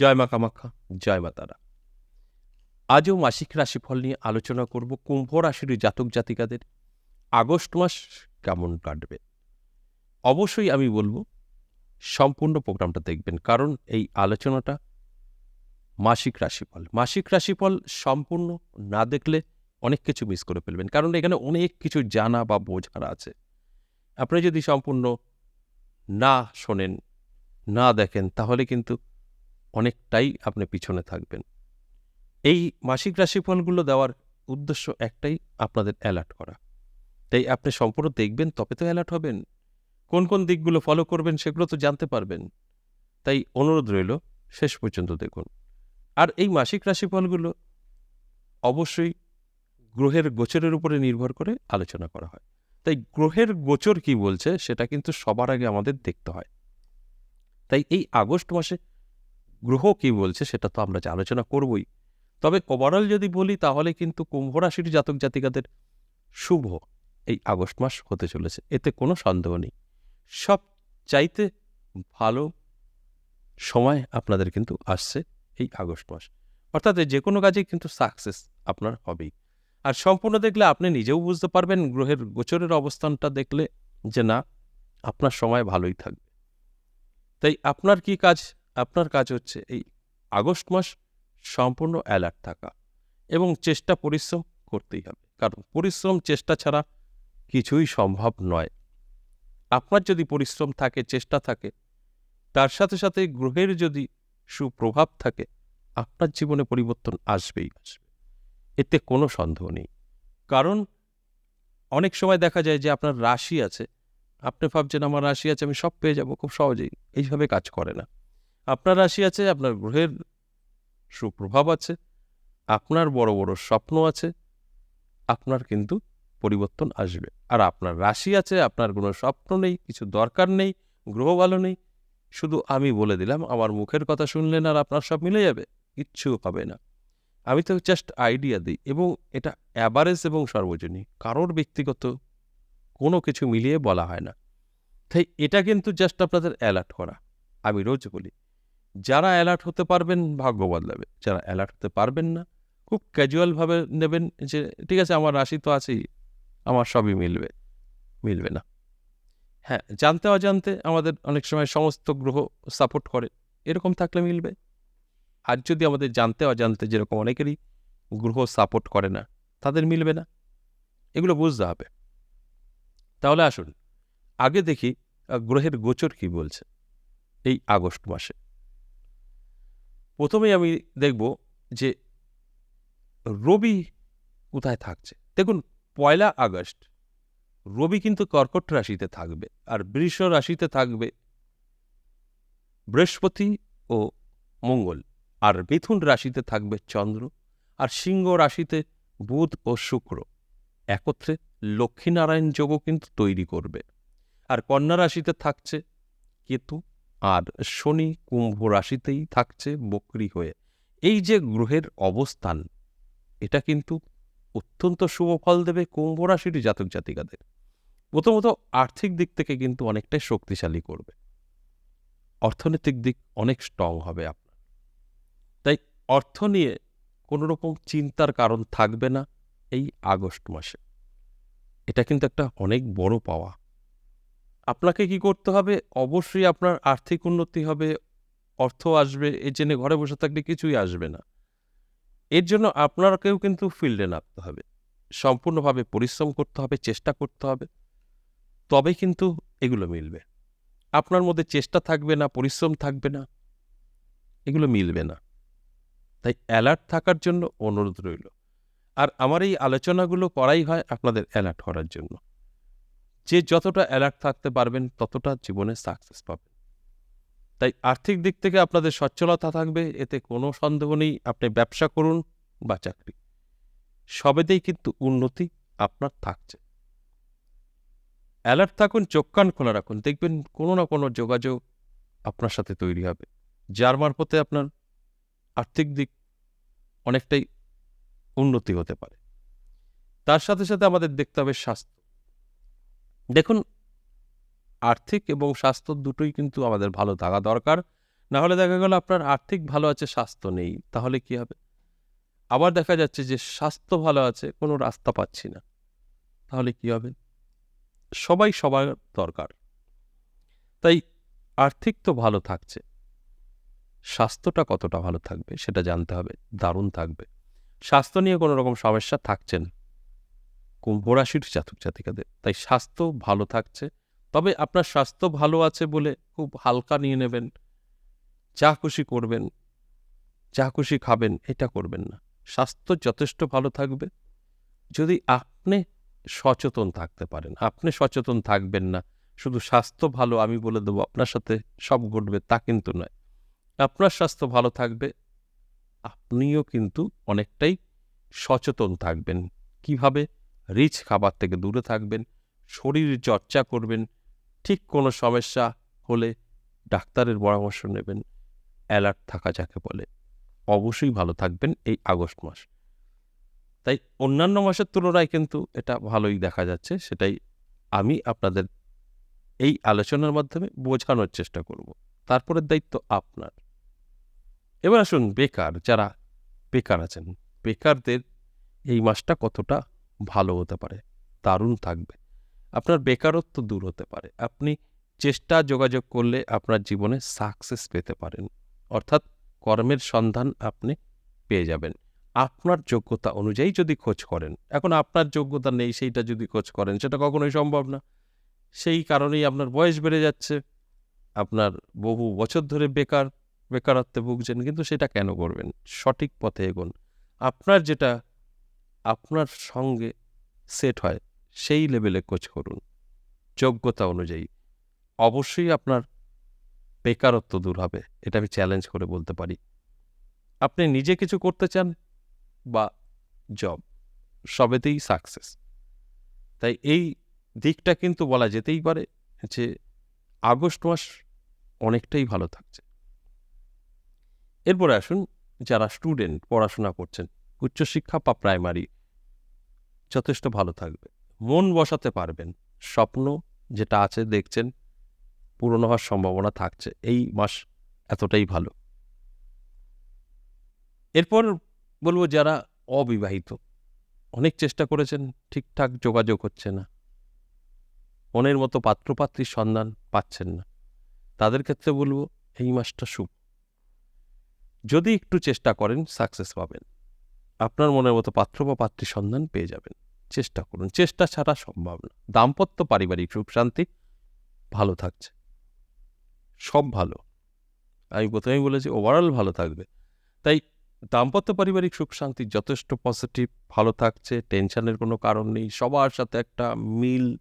জয় মা কামাখ্যা, জয় মা তারা। আজও মাসিক রাশিফল নিয়ে আলোচনা করব কুম্ভ রাশির জাতক জাতিকাদের। আগস্ট মাস কেমন কাটবে? অবশ্যই আমি বলব, সম্পূর্ণ প্রোগ্রামটা দেখবেন, কারণ এই আলোচনাটা মাসিক রাশিফল। মাসিক রাশিফল সম্পূর্ণ না দেখলে অনেক কিছু মিস করে ফেলবেন, কারণ এখানে অনেক কিছু জানা বা বোঝার আছে। আপনি যদি সম্পূর্ণ না শোনেন, না দেখেন, তাহলে কিন্তু অনেকটাই আপনি পিছনে থাকবেন। এই মাসিক রাশিফলগুলো দেওয়ার উদ্দেশ্য একটাই, আপনাদের অ্যালার্ট করা। তাই আপনি সম্পূর্ণ দেখবেন, তবে তো অ্যালার্ট হবেন। কোন কোন দিকগুলো ফলো করবেন সেগুলো তো জানতে পারবেন। তাই অনুরোধ রইল, শেষ পর্যন্ত দেখুন। আর এই মাসিক রাশিফলগুলো অবশ্যই গ্রহের গোচরের উপরে নির্ভর করে আলোচনা করা হয়। তাই গ্রহের গোচর কি বলছে, সেটা কিন্তু সবার আগে আমাদের দেখতে হয়। তাই এই আগস্ট মাসে গ্রহ কি বলছে সেটা তো আমরা আলোচনা করবই। তবে ওভারঅল যদি বলি, তাহলে কিন্তু কুম্ভ রাশির জাতক জাতিকাদের শুভ এই আগস্ট মাস হতে চলেছে। এতে কোনো সন্দেহ নেই। সব চাইতে ভালো সময় আপনাদের কিন্তু আসছে এই আগস্ট মাস। অর্থাৎ যে কোনো কাজেই কিন্তু সাকসেস আপনার হবেই। আর সম্পূর্ণ দেখলে আপনি নিজেও বুঝতে পারবেন, গ্রহের গোচরের অবস্থানটা দেখলে যে না, আপনার সময় ভালোই থাকবে। তাই আপনার কি কাজ আপনার কাজ হচ্ছে এই আগস্ট মাস সম্পূর্ণ অ্যালার্ট থাকা এবং চেষ্টা পরিশ্রম করতেই হবে। কারণ পরিশ্রম চেষ্টা ছাড়া কিছুই সম্ভব নয়। আপনার যদি পরিশ্রম থাকে, চেষ্টা থাকে, তার সাথে সাথে গ্রহের যদি সুপ্রভাব থাকে, আপনার জীবনে পরিবর্তন আসবেই আসবে। এতে কোনো সন্দেহ নেই। কারণ অনেক সময় দেখা যায় যে আপনার রাশি আছে, আপনি ভাবছেন আমার রাশি আছে, আমি সব পেয়ে যাব, খুব সহজেই। এইভাবে কাজ করে না। আপনার রাশি আছে, আপনার গ্রহের সুপ্রভাব আছে, আপনার বড় বড় স্বপ্ন আছে, আপনার কিন্তু পরিবর্তন আসবে। আর আপনার রাশি আছে, আপনার কোনো স্বপ্ন নেই, কিছু দরকার নেই, গ্রহ ভালো নেই, শুধু আমি বলে দিলাম, আমার মুখের কথা শুনলেন আর আপনার সব মিলে যাবে, কিচ্ছু হবে না। আমি তো জাস্ট আইডিয়া দিই এবং এটা অ্যাভারেজ এবং সর্বজনীন, কারোর ব্যক্তিগত কোনো কিছু মিলিয়ে বলা হয় না। তাই এটা কিন্তু জাস্ট আপনাদের অ্যালার্ট করা, আমি রোজ বলি। যারা অ্যালার্ট হতে পারবেন, ভাগ্য বদলাবে। যারা অ্যালার্ট হতে পারবেন না, খুব ক্যাজুয়ালভাবে নেবেন যে, ঠিক আছে, আমার রাশি তো আছেই, আমার সবই মিলবে মিলবে না। হ্যাঁ জানতে অজান্তে আমাদের অনেক সময় সমস্ত গ্রহ সাপোর্ট করে, এরকম থাকলে মিলবে। আর যদি আমাদের জানতে অজান্তে যেরকম অনেকেরই গ্রহ সাপোর্ট করে না, তাদের মিলবে না। এগুলো বুঝতে হবে। তাহলে আসুন, আগে দেখি গ্রহের গোচর কি বলছে, এই আগস্ট মাসে। প্রথমেই আমি দেখব যে রবি কোথায় থাকছে। দেখুন, পয়লা আগস্ট, রবি কিন্তু কর্কট রাশিতে থাকবে আর বৃষ রাশিতে থাকবে বৃহস্পতি ও মঙ্গল আর মিথুন রাশিতে থাকবে চন্দ্র আর সিংহ রাশিতে বুধ ও শুক্র। একত্রে লক্ষ্মীনারায়ণ যোগও কিন্তু তৈরি করবে। আর কন্যা রাশিতে থাকছে কেতু আর শনি কুম্ভ রাশিতেই থাকছে বকরি হয়ে। এই যে গ্রহের অবস্থান, এটা কিন্তু অত্যন্ত শুভ ফল দেবে কুম্ভ রাশির জাতক জাতিকাদের। প্রথমত আর্থিক দিক থেকে কিন্তু অনেকটাই শক্তিশালী করবে। অর্থনৈতিক দিক অনেক স্ট্রং হবে আপনার। তাই অর্থ নিয়ে কোনো রকম চিন্তার কারণ থাকবে না এই আগস্ট মাসে। এটা কিন্তু একটা অনেক বড় পাওয়া। আপনাকে কি করতে হবে? অবশ্যই আপনার আর্থিক উন্নতি হবে, অর্থ আসবে এ জেনে ঘরে বসে থাকলে কিছুই আসবে না। এর জন্য আপনাকেও কিন্তু ফিল্ডে নামতে হবে। সম্পূর্ণভাবে পরিশ্রম করতে হবে, চেষ্টা করতে হবে। তবে কিন্তু এগুলো মিলবে। আপনার মধ্যে চেষ্টা থাকবে না, পরিশ্রম থাকবে না, এগুলো মিলবে না। তাই অ্যালার্ট থাকার জন্য অনুরোধ রইল। আর আমার এই আলোচনাগুলো করাই হয় আপনাদের অ্যালার্ট করার জন্য। যে যতটা অ্যালার্ট থাকতে পারবেন, ততটা জীবনে সাকসেস পাবেন। তাই আর্থিক দিক থেকে আপনাদের সচ্ছলতা থাকবে, এতে কোনো সন্দেহ নেই, আপনি ব্যবসা করুন বা চাকরি। সবেতেই কিন্তু উন্নতি আপনার থাকছে। অ্যালার্ট থাকুন, চোখ কান খোলা রাখুন, দেখবেন কোনো না কোনো যোগাযোগ আপনার সাথে তৈরি হবে, যার মারফতে আপনার আর্থিক দিক অনেকটাই উন্নতি হতে পারে। তার সাথে সাথে আমাদের দেখতে হবে স্বাস্থ্য। দেখুন, আর্থিক এবং স্বাস্থ্য দুটোই কিন্তু আমাদের ভালো থাকা দরকার। না হলে দেখা গেল আপনার আর্থিক ভালো আছে, স্বাস্থ্য নেই, তাহলে কি হবে? আবার দেখা যাচ্ছে যে স্বাস্থ্য ভালো আছে, কোনো রাস্তা পাচ্ছি না, তাহলে কি হবে? সবাই সবার দরকার। তাই আর্থিক তো ভালো থাকছে। স্বাস্থ্যটা কতটা ভালো থাকবে, সেটা জানতে হবে, দারুণ থাকবে। স্বাস্থ্য নিয়ে কোনো রকম সমস্যা থাকছে না। কুম্ভ রাশির জাতক জাতিকাদের। তাই স্বাস্থ্য ভালো থাকছে। তবে আপনার স্বাস্থ্য ভালো আছে বলে খুব হালকা নিয়ে নেবেন। যা খুশি করবেন, যা খুশি খাবেন, এটা করবেন না। স্বাস্থ্য যথেষ্ট ভালো থাকবে। যদি আপনি সচেতন থাকতে পারেন, আপনি সচেতন থাকবেন না, শুধু স্বাস্থ্য ভালো আমি বলে দেবো, আপনার সাথে সব ঘটবে তা কিন্তু নয়। আপনার স্বাস্থ্য ভালো থাকবে, আপনিও কিন্তু অনেকটাই সচেতন থাকবেন। কীভাবে? রিচ খাবার থেকে দূরে থাকবেন, শরীর চর্চা করবেন, ঠিক কোনো সমস্যা হলে ডাক্তারের পরামর্শ নেবেন, অ্যালার্ট থাকা যাকে বলে। অবশ্যই ভালো থাকবেন এই আগস্ট মাস। তাই অন্যান্য মাসের তুলনায় কিন্তু এটা ভালোই দেখা যাচ্ছে, সেটাই আমি আপনাদের এই আলোচনার মাধ্যমে বোঝানোর চেষ্টা করব। তারপরের দায়িত্ব আপনার। এবার আসুন বেকার, যারা বেকার আছেন, বেকারদের এই মাসটা কতটা ভালো হতে পারে, দারুণ থাকবে। আপনার বেকারত্ব দূর হতে পারে। আপনি চেষ্টা যোগাযোগ করলে আপনার জীবনে সাকসেস পেতে পারেন। অর্থাৎ কর্মের সন্ধান আপনি পেয়ে যাবেন। আপনার যোগ্যতা অনুযায়ী যদি খোঁজ করেন, এখন আপনার যোগ্যতা নেই, সেইটা যদি খোঁজ করেন, সেটা কখনোই সম্ভব না। সেই কারণেই আপনার বয়স বেড়ে যাচ্ছে, আপনার বহু বছর ধরে বেকার, বেকারত্বে ভুগছেন, কিন্তু সেটা কেন করবেন? সঠিক পথে এগোন। আপনার যেটা আপনার সঙ্গে সেট হয়, সেই লেভেলে কোচ করুন। যোগ্যতা অনুযায়ী। অবশ্যই আপনার বেকারত্ব দূর হবে, এটা আমি চ্যালেঞ্জ করে বলতে পারি। আপনি নিজে কিছু করতে চান বা জব সবেতেই সাকসেস তাই এই দিকটা কিন্তু বলা যেতেই পারে যে আগস্ট মাস অনেকটাই ভালো থাকছে। এরপরে আসুন, যারা স্টুডেন্ট পড়াশোনা করছেন, উচ্চশিক্ষা বা প্রাইমারি যথেষ্ট ভালো থাকবে। মন বসাতে পারবেন। স্বপ্ন যেটা আছে দেখছেন, পূরণ হওয়ার সম্ভাবনা থাকছে। এই মাস এতটাই ভালো। এরপর বলব যারা অবিবাহিত, অনেক চেষ্টা করেছেন, ঠিকঠাক যোগাযোগ হচ্ছে না। মনের মতো পাত্রপাত্রীর সন্ধান পাচ্ছেন না। তাদের ক্ষেত্রে বলব এই মাসটা শুভ। যদি একটু চেষ্টা করেন সাকসেস পাবেন। আপনার মনের মতো পাত্র বা পাত্রীর সন্ধান পেয়ে যাবেন। চেষ্টা করুন। চেষ্টা ছাড়া সম্ভব না। দাম্পত্য পারিবারিক সুখ শান্তি ভালো থাকছে। সব ভালো। আমি প্রথমেই বলেছি ওভারঅল ভালো থাকবে। তাই দাম্পত্য পারিবারিক সুখ শান্তি যথেষ্ট পজিটিভ ভালো থাকছে। টেনশনের কোনো কারণ নেই। সবার সাথে একটা মিল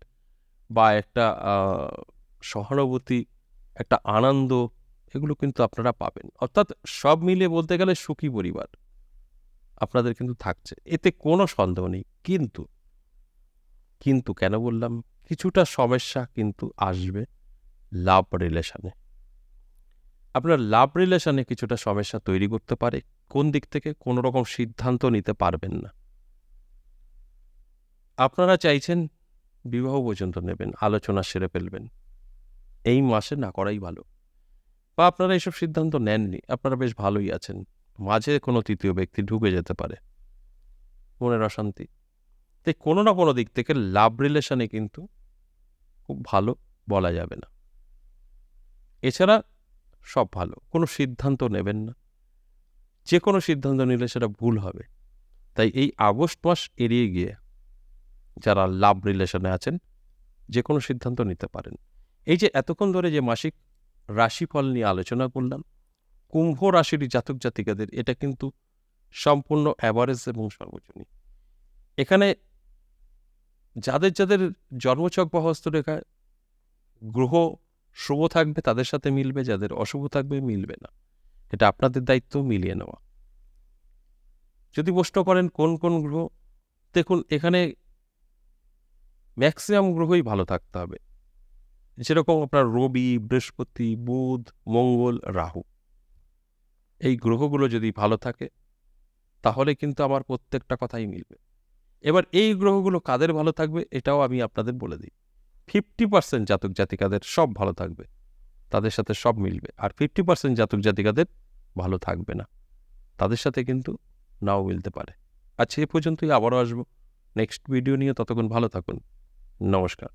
বা একটা সহানুভূতি, একটা আনন্দ, এগুলো কিন্তু আপনারা পাবেন। অর্থাৎ সব মিলিয়ে বলতে গেলে সুখী পরিবার। আপনাদের কিন্তু থাকছে। এতে কোনো সন্দেহ নেই। কিন্তু কিন্তু কেন বললাম? কিছুটা সমস্যা কিন্তু আসবে লাভ রিলেশনে। আপনার লাভ রিলেশনে কিছুটা সমস্যা তৈরি করতে পারে, কোন দিক থেকে কোনো রকম সিদ্ধান্ত নিতে পারবেন না। আপনারা চাইছেন বিবাহ পর্যন্ত নেবেন, আলোচনা সেরে ফেলবেন। এই মাসে না করাই ভালো। বা আপনারা এইসব সিদ্ধান্ত নেননি, আপনারা বেশ ভালোই আছেন। মাঝে কোনো তৃতীয় ব্যক্তি ঢুকে যেতে পারে। মনের অশান্তি। তাই কোনো না কোনো দিক থেকে লাভ রিলেশনে কিন্তু খুব ভালো বলা যাবে না। এছাড়া সব ভালো, কোনো সিদ্ধান্ত নেবেন না। যে কোনো সিদ্ধান্ত নিলে সেটা ভুল হবে। তাই এই আগস্ট মাস এড়িয়ে গিয়ে যারা লাভ রিলেশনে আছেন যে কোনো সিদ্ধান্ত নিতে পারেন। এই যে এতক্ষণ ধরে যে মাসিক রাশিফল নিয়ে আলোচনা করলাম কুম্ভ রাশির জাতক জাতিকাদের এটা কিন্তু সম্পূর্ণ অ্যাভারেজ এবং সর্বজনীন। এখানে যাদের যাদের জন্মচক বা হস্তরেখায় গ্রহ শুভ থাকবে তাদের সাথে মিলবে, যাদের অশুভ থাকবে মিলবে না। এটা আপনাদের দায়িত্ব মিলিয়ে নেওয়া। যদি প্রশ্ন করেন কোন কোন গ্রহ, দেখুন এখানে ম্যাক্সিমাম গ্রহই ভালো থাকতে হবে। যেরকম আপনার রবি, বৃহস্পতি, বুধ, মঙ্গল, রাহু। এই গ্রহগুলো যদি ভালো থাকে, তাহলে কিন্তু আমার প্রত্যেকটা কথাই মিলবে। এবার এই গ্রহগুলো কাদের ভালো থাকবে, এটাও আমি আপনাদের বলে দিই। ফিফটি পার্সেন্ট জাতক জাতিকাদের সব ভালো থাকবে, তাদের সাথে সব মিলবে। আর ফিফটি পার্সেন্ট জাতক জাতিকাদের ভালো থাকবে না, তাদের সাথে কিন্তু নাও মিলতে পারে। আচ্ছা এ পর্যন্তই আবারও আসব। নেক্সট ভিডিও নিয়ে ততক্ষণ ভালো থাকুন। নমস্কার।